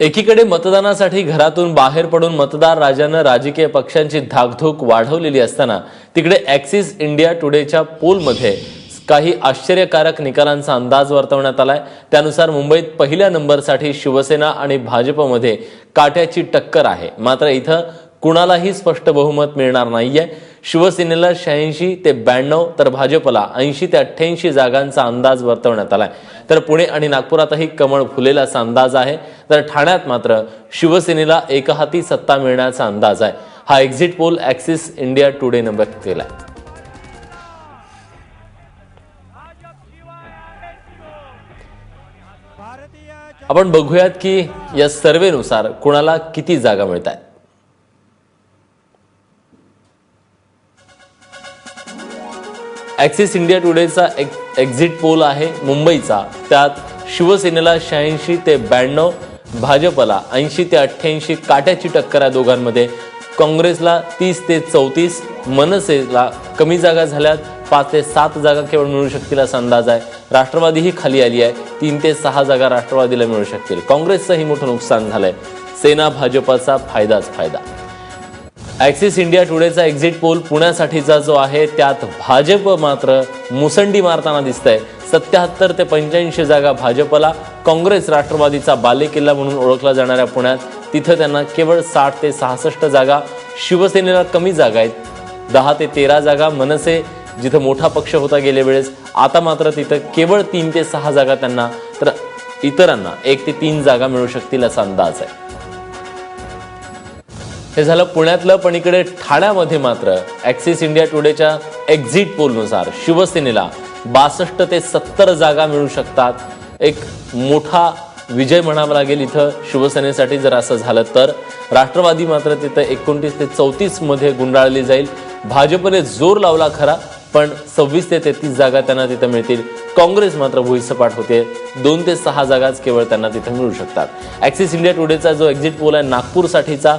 एकीकडे मतदानासाठी घरातून बाहेर पडून मतदार राजानं राजकीय पक्षांची धाकधूक वाढवलेली असताना तिकडे ॲक्सिस इंडिया टुडेच्या पोलमध्ये काही आश्चर्यकारक निकालांचा अंदाज वर्तवण्यात आलाय. त्यानुसार मुंबईत पहिल्या नंबरसाठी शिवसेना आणि भाजपमध्ये काट्याची टक्कर आहे. मात्र इथं कुणालाही स्पष्ट बहुमत मिळणार नाहीये. शिवसेनेला शहाऐंशी ते ब्याण्णव तर भाजपला ऐंशी ते अठ्ठ्याऐंशी जागांचा अंदाज वर्तवण्यात आलाय. तर पुणे आणि नागपुरातही कमळ फुलेल असा अंदाज आहे. तर ठाण्यात मात्र शिवसेनेला एकहाती सत्ता मिळण्याचा अंदाज आहे. हा एक्झिट पोल ॲक्सिस इंडिया टुडेनं व्यक्त केलाय आपण बघूयात की या सर्वेनुसार कुणाला किती जागा मिळत आहेत ॲक्सिस इंडिया टुडेचा एक एक्झिट पोल आहे मुंबईचा. त्यात शिवसेनेला शहाऐंशी ते ब्याण्णव भाजपला ऐंशी ते अठ्ठ्याऐंशी काट्याची टक्कर आहे दोघांमध्ये. काँग्रेसला तीस ते चौतीस मनसेला कमी जागा झाल्यात पाच ते सात जागा केवळ मिळू शकतील असा अंदाज आहे. राष्ट्रवादीही खाली आली आहे तीन ते सहा जागा राष्ट्रवादीला मिळू शकतील. काँग्रेसचंही मोठं नुकसान झालंय. सेना भाजपाचा फायदाच फायदा. ॲक्सिस इंडिया टुडेचा एक्झिट पोल पुण्यासाठीचा जो आहे त्यात भाजप मात्र मुसंडी मारताना दिसतंय. सत्याहत्तर ते पंच्याऐंशी जागा भाजपला काँग्रेस राष्ट्रवादीचा बालेकिल्ला म्हणून ओळखला जाणाऱ्या पुण्यात. तिथं त्यांना केवळ साठ ते सहासष्ट जागा शिवसेनेला कमी जागा आहेत. दहा ते तेरा जागा मनसे जिथं मोठा पक्ष होता गेल्या वेळेस. आता मात्र तिथं केवळ तीन ते सहा जागा त्यांना तर इतरांना एक ते तीन जागा मिळू शकतील असा अंदाज आहे. हे झालं पुण्यातलं पण इकडे ठाण्यामध्ये मात्र. ॲक्सिस इंडिया टुडेच्या एक्झिट पोलनुसार शिवसेनेला बासष्ट ते सत्तर जागा मिळू शकतात. एक मोठा विजय म्हणावा लागेल इथं शिवसेनेसाठी जर असं झालं तर. राष्ट्रवादी मात्र तिथं एकोणतीस ते चौतीसमध्ये गुंडाळली जाईल. भाजपने जोर लावला खरा पण सव्वीस ते तेहतीस जागा त्यांना तिथं मिळतील. काँग्रेस मात्र भुईसपाट होते. दोन ते सहा जागाच केवळ त्यांना तिथं मिळू शकतात. ॲक्सिस इंडिया टुडेचा जो एक्झिट पोल आहे नागपूरसाठीचा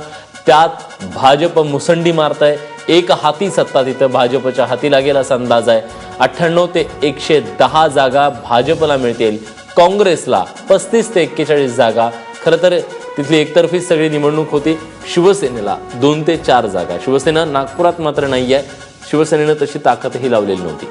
त्यात भाजप मुसंडी मारतंय. एक हाती सत्ता तिथं भाजपच्या हाती लागेल असा अंदाज आहे. अठ्ठ्याण्णव ते एकशे दहा जागा भाजपला मिळतील. काँग्रेसला पस्तीस ते एक्केचाळीस जागा. खरं तर तिथली एकतर्फी सगळी निवडणूक होती. शिवसेनेला दोन ते चार जागा. शिवसेना नागपुरात मात्र नाही आहे शिवसेनेनं तशी ताकदही लावलेली नव्हती.